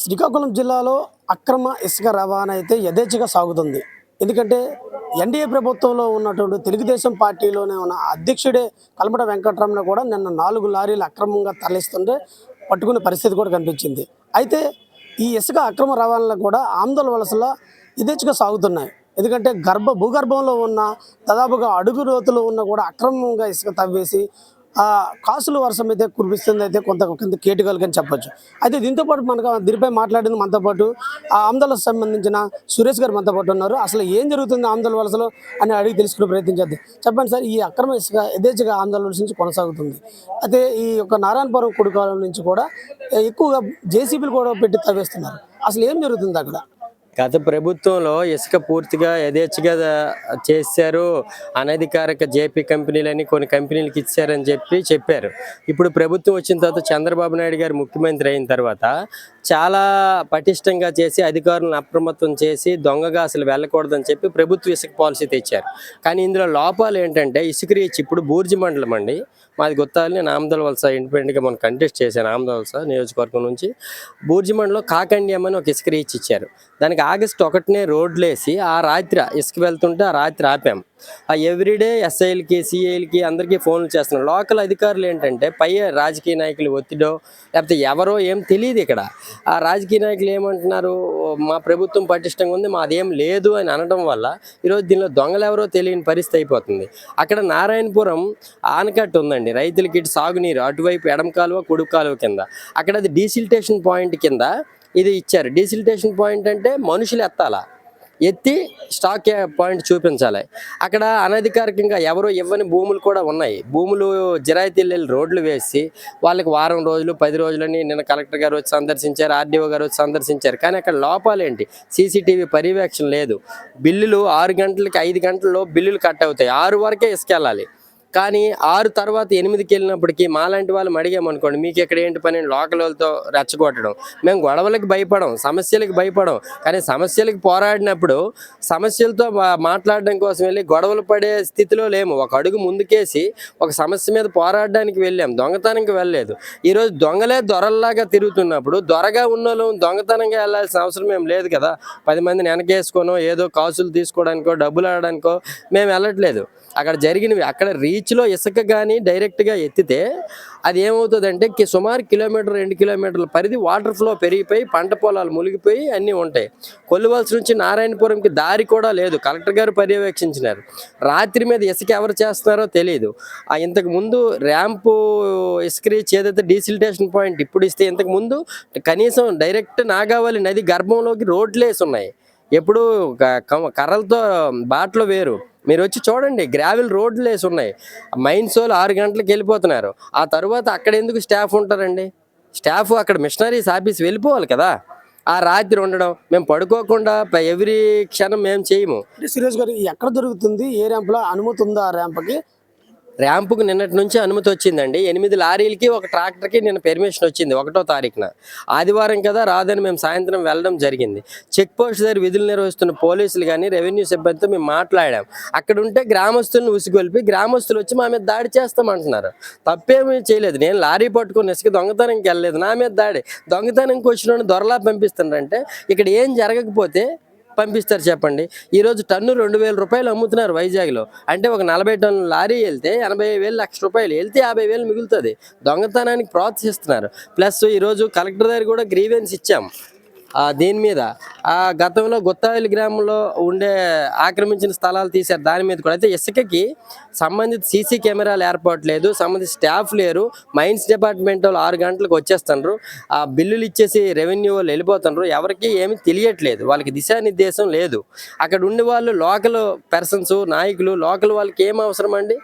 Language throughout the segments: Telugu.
శ్రీకాకుళం జిల్లాలో అక్రమ ఇసుక రవాణా అయితే యథేచ్ఛగా సాగుతుంది. ఎందుకంటే ఎన్డీఏ ప్రభుత్వంలో ఉన్నటువంటి తెలుగుదేశం పార్టీలోనే ఉన్న అధ్యక్షుడే కల్మట వెంకటరమణ కూడా నిన్న నాలుగు లారీలు అక్రమంగా తరలిస్తుంటే పట్టుకునే పరిస్థితి కూడా కనిపించింది. అయితే ఈ ఇసుక అక్రమ రవాణాలు కూడా ఆందోళన వలసలో యథేచ్ఛగా సాగుతున్నాయి. ఎందుకంటే గర్భ భూగర్భంలో ఉన్న దాదాపుగా అడుగు లోతులో ఉన్న కూడా అక్రమంగా ఇసుక తవ్వేసి కాసులు వర్షం అయితే కురిపిస్తుంది అయితే కొంత కింద కేటుకలు చెప్పొచ్చు. అయితే దీంతో పాటు మనకు దీనిపై మాట్లాడింది మనతో పాటు ఆ ఆందోళనకు సంబంధించిన సురేష్ గారు మనతో పాటు ఉన్నారు. అసలు ఏం జరుగుతుంది ఆందోళన వలసలో అని అడిగి తెలుసుకునే ప్రయత్నం చేద్దాం. చెప్పండి సార్ ఈ అక్రమ ఇసుక యథేచ్ఛగా ఆందోళన నుంచి కొనసాగుతుంది. అయితే ఈ యొక్క నారాయణపురం కుడికాలం నుంచి కూడా ఎక్కువగా జేసీబీలు కూడా పెట్టి తవ్వేస్తున్నారు. అసలు ఏం జరుగుతుంది అక్కడ? గత ప్రభుత్వంలో ఇసుక పూర్తిగా యథేచ్ఛగా చేశారు. అనధికారిక జేపీ కంపెనీలని కొన్ని కంపెనీలకు ఇచ్చారని చెప్పి చెప్పారు. ఇప్పుడు ప్రభుత్వం వచ్చిన తర్వాత చంద్రబాబు నాయుడు గారు ముఖ్యమంత్రి అయిన తర్వాత చాలా పటిష్టంగా చేసి అధికారులను అప్రమత్తం చేసి దొంగగా అసలు వెళ్ళకూడదని చెప్పి ప్రభుత్వ ఇసుక పాలసీ తెచ్చారు. కానీ ఇందులో లోపాలు ఏంటంటే ఇసుక రీచ్ ఇప్పుడు బూర్జి మండలం అండి. మాది గుత్తాలి నేను ఆమదల వలస ఇండిపెండెంట్గా మనం కంటెస్ట్ చేశాను ఆమదల వలస నియోజకవర్గం నుంచి. బూర్జి మండలం కాకండియం అని ఒక ఇసుక రీచ్ ఇచ్చారు. దానికి ఆగస్ట్ ఒకటినే రోడ్లేసి ఆ రాత్రి ఇసుక వెళ్తుంటే ఆ రాత్రి ఆపాం. ఆ ఎవ్రీడే ఎస్ఐలకి సిఐలకి అందరికీ ఫోన్లు చేస్తున్నారు లోకల్ అధికారులు ఏంటంటే పై రాజకీయ నాయకులు ఒత్తిడో లేకపోతే ఎవరో ఏం తెలియదు ఇక్కడ. ఆ రాజకీయ నాయకులు ఏమంటున్నారు? మా ప్రభుత్వం పటిష్టంగా ఉంది మాదేం లేదు అని అనడం వల్ల ఈరోజు దీనిలో దొంగలు ఎవరో తెలియని పరిస్థితి అయిపోతుంది. అక్కడ నారాయణపురం ఆనకట్ట ఉందండి. రైతులకి ఇటు సాగునీరు అటువైపు ఎడమ కాలువ కొడుకు కాలువ కింద. అక్కడ అది డీసిల్టేషన్ పాయింట్ కింద ఇది ఇచ్చారు. డీసిల్టేషన్ పాయింట్ అంటే మనుషులు ఎత్తాలా? ఎత్తి స్టాక్ పాయింట్ చూపించాలి. అక్కడ అనధికారికంగా ఎవరు ఇవ్వని భూములు కూడా ఉన్నాయి. భూములు జిరాయితీలు వెళ్ళి రోడ్లు వేసి వాళ్ళకి వారం రోజులు పది రోజులని నిన్న కలెక్టర్ గారు వచ్చి సందర్శించారు ఆర్డీఓ గారు వచ్చి సందర్శించారు. కానీ అక్కడ లోపాలు ఏంటి? సీసీటీవీ పర్యవేక్షణ లేదు. బిల్లులు ఆరు గంటలకి ఐదు గంటల్లో బిల్లులు కట్ అవుతాయి. ఆరు వరకే ఇసుకెళ్ళాలి. కానీ ఆరు తర్వాత ఎనిమిదికి వెళ్ళినప్పటికీ మాలాంటి వాళ్ళు అడిగామనుకోండి మీకు ఇక్కడ ఏంటి పని? లోకల్ వాళ్ళతో రెచ్చగొట్టడం. మేము గొడవలకు భయపడం సమస్యలకు భయపడం. కానీ సమస్యలకు పోరాడినప్పుడు సమస్యలతో మాట్లాడడం కోసం వెళ్ళి గొడవలు పడే స్థితిలో లేము. ఒక అడుగు ముందుకేసి ఒక సమస్య మీద పోరాడడానికి వెళ్ళాం. దొంగతనానికి వెళ్ళలేదు. ఈరోజు దొంగలే దొరల్లాగా తిరుగుతున్నప్పుడు దొరగా ఉన్న వాళ్ళు దొంగతనంగా వెళ్ళాల్సిన అవసరం ఏం లేదు కదా. పది మందిని వెనకేసుకోనో ఏదో కాసులు తీసుకోవడానికో డబ్బులు ఆడడానికో మేము వెళ్ళట్లేదు. అక్కడ జరిగినవి అక్కడ రీచ్ బీచ్లో ఇసుక కానీ డైరెక్ట్గా ఎత్తితే అది ఏమవుతుందంటే సుమారు కిలోమీటర్ రెండు కిలోమీటర్ల పరిధి వాటర్ ఫ్లో పెరిగిపోయి పంట పొలాలు మునిగిపోయి అన్నీ ఉంటాయి. కొల్లువలస నుంచి నారాయణపురంకి దారి కూడా లేదు. కలెక్టర్ గారు పర్యవేక్షించినారు. రాత్రి మీద ఇసుక ఎవరు చేస్తున్నారో తెలియదు ఆ ఇంతకు ముందు ర్యాంపు ఇసుక రీచ్ ఏదైతే డీసిల్టేషన్ పాయింట్ ఇప్పుడు ఇస్తే ఇంతకు ముందు కనీసం డైరెక్ట్ నాగావళి నది గర్భంలోకి రోడ్లు వేసి ఉన్నాయి ఎప్పుడు క- కర్రలతో బాటలో వేరు. మీరు వచ్చి చూడండి గ్రావెల్ రోడ్లు వేసి ఉన్నాయి. మైన్స్ వాళ్ళు ఆరు గంటలకు వెళ్ళిపోతున్నారు. ఆ తర్వాత అక్కడ ఎందుకు స్టాఫ్ ఉంటారండి? స్టాఫ్ అక్కడ మిషనరీస్ ఆఫీస్ వెళ్ళిపోవాలి కదా. ఆ రాత్రి ఉండడం మేము పడుకోకుండా ఎవ్రీ క్షణం మేము చేయము. సురేష్ గారు ఎక్కడ దొరుకుతుంది? ఏ ర్యాంప్లో అనుమతి ఉందా ఆ ర్యాంప్కి ర్యాంపుకు నిన్నటి నుంచి అనుమతి వచ్చిందండి. ఎనిమిది లారీలకి ఒక ట్రాక్టర్కి నిన్న పెర్మిషన్ వచ్చింది ఒకటో తారీఖున. ఆదివారం కదా రాదని మేము సాయంత్రం వెళ్ళడం జరిగింది. చెక్ పోస్ట్ దగ్గర విధులు నిర్వహిస్తున్న పోలీసులు కానీ రెవెన్యూ సిబ్బందితో మేము మాట్లాడాం. అక్కడ ఉంటే గ్రామస్తులను ఉసిగొల్పి గ్రామస్తులు వచ్చి మా మీద దాడి చేస్తామంటున్నారు. తప్పేమీ చేయలేదు. నేను లారీ పట్టుకుని ఇసుక దొంగతనంకి వెళ్ళలేదు. నా మీద దాడి. దొంగతనంకి వచ్చిన దొరలా పంపిస్తున్నారంటే ఇక్కడ ఏం జరగకపోతే పంపిస్తారు చెప్పండి. ఈరోజు టన్ను రెండు వేల రూపాయలు అమ్ముతున్నారు వైజాగ్లో. అంటే ఒక నలభై టన్ను లారీ వెళ్తే ఎనభై వేలు లక్ష రూపాయలు వెళ్తే యాభై వేలు మిగులుతుంది. దొంగతనానికి ప్రోత్సహిస్తున్నారు. ప్లస్ ఈరోజు కలెక్టర్ దగ్గర కూడా గ్రీవెన్స్ ఇచ్చాం. దీని మీద? ఆ గతంలో గుత్తాయిలి గ్రామంలో ఉండే ఆక్రమించిన స్థలాలు తీశారు. దాని మీద కూడా. అయితే ఇసుకకి సంబంధిత సీసీ కెమెరాలు ఏర్పాటు లేదు సంబంధిత స్టాఫ్ లేరు. మైన్స్ డిపార్ట్మెంట్ వాళ్ళు ఆరు గంటలకు వచ్చేస్తున్నారు ఆ బిల్లులు ఇచ్చేసి రెవెన్యూ వాళ్ళు వెళ్ళిపోతున్నారు ఎవరికి ఏమీ తెలియట్లేదు. వాళ్ళకి దిశానిర్దేశం లేదు. అక్కడ ఉండే వాళ్ళు లోకల్ పర్సన్స్ నాయకులు లోకల్ వాళ్ళకి ఏం అవసరం అండి?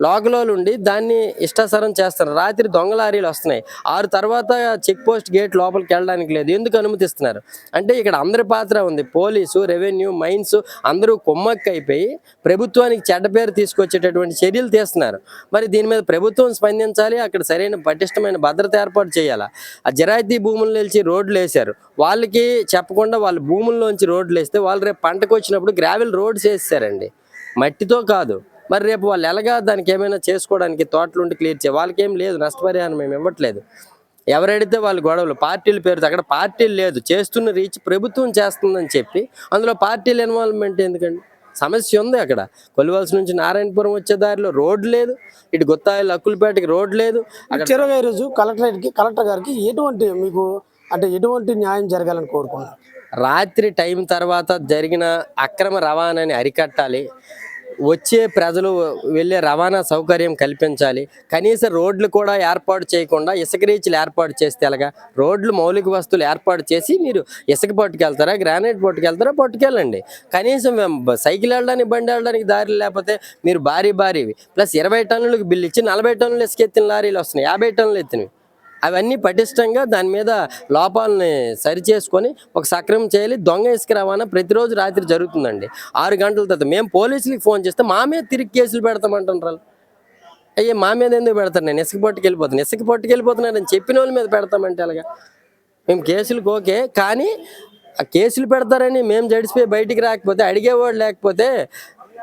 లోకల్ ఉండి దాన్ని ఇష్టాసరం చేస్తారు. రాత్రి దొంగ లారీలు వస్తున్నాయి. ఆరు తర్వాత చెక్ పోస్ట్ గేట్ లోపలికి వెళ్ళడానికి లేదు. ఎందుకు అనుమతిస్తున్నారు? అంటే ఇక్కడ అందరి పాత్ర ఉంది. పోలీసు రెవెన్యూ మైన్స్ అందరూ కుమ్మక్క అయిపోయి ప్రభుత్వానికి చెడ్డ పేరు తీసుకొచ్చేటటువంటి చర్యలు తీస్తున్నారు. మరి దీని మీద ప్రభుత్వం స్పందించాలి. అక్కడ సరైన పటిష్టమైన భద్రత ఏర్పాటు చేయాలా? ఆ జరాయితీ భూములు నిలిచి రోడ్లు వేశారు. వాళ్ళకి చెప్పకుండా వాళ్ళ భూముల్లోంచి రోడ్లు వేస్తే వాళ్ళు రేపు పంటకు వచ్చినప్పుడు గ్రావెల్ రోడ్స్ వేస్తారండి మట్టితో కాదు. మరి రేపు వాళ్ళు ఎలాగా దానికి ఏమైనా చేసుకోవడానికి తోటలు ఉండి క్లియర్ చేయ వాళ్ళకి ఏం లేదు నష్టపరిహారం మేము ఇవ్వట్లేదు. ఎవరైతే వాళ్ళు గొడవలు పార్టీల పేరుతో అక్కడ పార్టీలు లేదు చేస్తున్న రీచ్ ప్రభుత్వం చేస్తుందని చెప్పి అందులో పార్టీల ఇన్వాల్వ్మెంట్ ఎందుకండి? సమస్య ఉంది అక్కడ. కొలివలస నుంచి నారాయణపురం వచ్చే దారిలో రోడ్ లేదు ఇటు గుత్తాయిలు అక్కులపేటకి రోడ్ లేదు అక్కడ చిరగా ఈరోజు కలెక్టరేట్కి కలెక్టర్ గారికి ఎటువంటి మీకు అంటే ఎటువంటి న్యాయం జరగాలని కోరుకున్నారు రాత్రి టైం తర్వాత జరిగిన అక్రమ రవాణాని అరికట్టాలి వచ్చే ప్రజలు వెళ్ళే రవాణా సౌకర్యం కల్పించాలి. కనీస రోడ్లు కూడా ఏర్పాటు చేయకుండా ఇసుక రీచ్లు ఏర్పాటు చేస్తే ఎలాగా? రోడ్లు మౌలిక వస్తువులు ఏర్పాటు చేసి మీరు ఇసుక పట్టుకెళ్తారా గ్రానైట్ పట్టుకెళ్తారా పట్టుకెళ్ళండి కనీసం సైకిల్ వెళ్ళడానికి బండి వెళ్ళడానికి దారి లేకపోతే మీరు భారీ భారీవి. ప్లస్ ఇరవై టన్నులకు బిల్లు ఇచ్చి నలభై టన్నులు ఇసుక ఎత్తిన లారీలు వస్తున్నాయి. యాభై టన్నులు ఎత్తినవి. అవన్నీ పటిష్టంగా దాని మీద లోపాలని సరిచేసుకొని ఒక సక్రమం చేయాలి. దొంగ ఇసుక రవాణా ప్రతిరోజు రాత్రి జరుగుతుందండి. ఆరు గంటల తర్వాత మేము పోలీసులకి ఫోన్ చేస్తే మా మీద తిరిగి కేసులు పెడతామంటారు అయ్యే మా మీద ఎందుకు పెడతాను నేను ఇసుక పట్టుకెళ్ళిపోతాను ఇసుక పట్టుకెళ్ళిపోతున్నారని చెప్పిన వాళ్ళ మీద పెడతామంటే అలాగా మేము కేసులకు ఓకే. కానీ ఆ కేసులు పెడతారని మేము జడిసిపోయి బయటికి రాకపోతే అడిగేవాడు లేకపోతే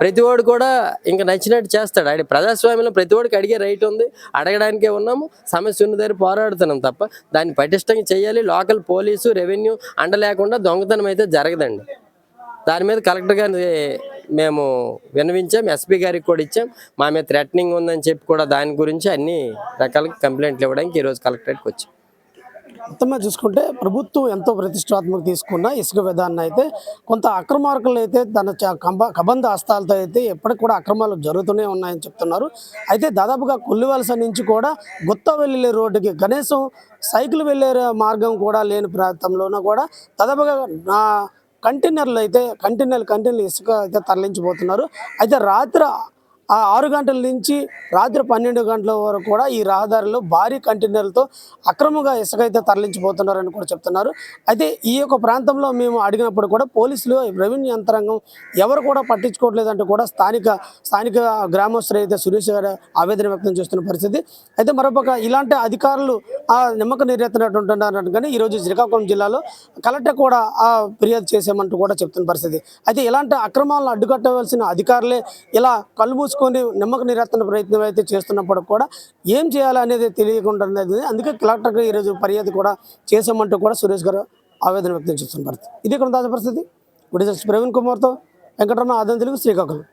ప్రతివాడు కూడా ఇంకా నచ్చినట్టు చేస్తాడు. ఆడి ప్రజాస్వామ్యంలో ప్రతివాడికి అడిగే రైట్ ఉంది. అడగడానికే ఉన్నాము. సమస్య ఉన్న దగ్గర పోరాడుతున్నాం తప్ప దాన్ని పటిష్టంగా చేయాలి. లోకల్ పోలీసు రెవెన్యూ అండ లేకుండా దొంగతనం అయితే జరగదండి. దాని మీద కలెక్టర్ గారిని మేము విన్నవించాం. ఎస్పీ గారికి కూడా ఇచ్చాం. మా మీద థ్రెటనింగ్ ఉందని చెప్పి కూడా దాని గురించి అన్ని రకాల కంప్లైంట్లు ఇవ్వడానికి ఈరోజు కలెక్టరేట్కి వచ్చాం. మొత్తంగా చూసుకుంటే ప్రభుత్వం ఎంతో ప్రతిష్టాత్మక తీసుకున్న ఇసుక విధానం అయితే కొంత అక్రమార్కులు అయితే తన కంబ కబంధ హస్తాలతో అయితే ఎప్పటికి కూడా అక్రమాలు జరుగుతూనే ఉన్నాయని చెప్తున్నారు. అయితే దాదాపుగా కొల్లివలస నుంచి కూడా గుత్త వెళ్ళే రోడ్డుకి కనీసం సైకిల్ వెళ్ళే మార్గం కూడా లేని ప్రాంతంలోనూ కూడా దాదాపుగా నా కంటైనర్లు అయితే కంటైనర్లు కంటైనర్లు ఇసుక అయితే తరలించిపోతున్నారు అయితే రాత్రి ఆ ఆరు గంటల నుంచి రాత్రి పన్నెండు గంటల వరకు కూడా ఈ రహదారిలో భారీ కంటైనర్లతో అక్రమంగా ఇసుక అయితే తరలించిపోతున్నారని కూడా చెప్తున్నారు. అయితే ఈ యొక్క ప్రాంతంలో మేము అడిగినప్పుడు కూడా పోలీసులు రెవెన్యూ యంత్రాంగం ఎవరు కూడా పట్టించుకోవట్లేదంటే కూడా స్థానిక స్థానిక గ్రామస్తులు అయితే సురేష్ గారు ఆవేదన వ్యక్తం చేస్తున్న పరిస్థితి. అయితే మరొక ఇలాంటి అధికారులు ఆ నిమ్మక నీరెత్తినట్టుంటున్నారు కానీ ఈరోజు శ్రీకాకుళం జిల్లాలో కలెక్టర్ కూడా ఆ ఫిర్యాదు చేసామంటూ కూడా చెప్తున్న పరిస్థితి. అయితే ఇలాంటి అక్రమాలను అడ్డుకట్టవలసిన అధికారులే ఇలా కలుమూసి మూసుకొని నిమ్మక నీరెత్తన ప్రయత్నం అయితే చేస్తున్నప్పుడు కూడా ఏం చేయాలనేది తెలియకుండా అందుకే కలెక్టర్కి ఈరోజు ఫిర్యాదు కూడా చేసామంటూ కూడా సురేష్ గారు ఆవేదన వ్యక్తం చేస్తున్న పరిస్థితి ఇది ఇక్కడ తాజా పరిస్థితి విడిజల్స్ ప్రవీణ్ కుమార్తో వెంకటరమణ ఆదం తెలుగు శ్రీకాకుళం.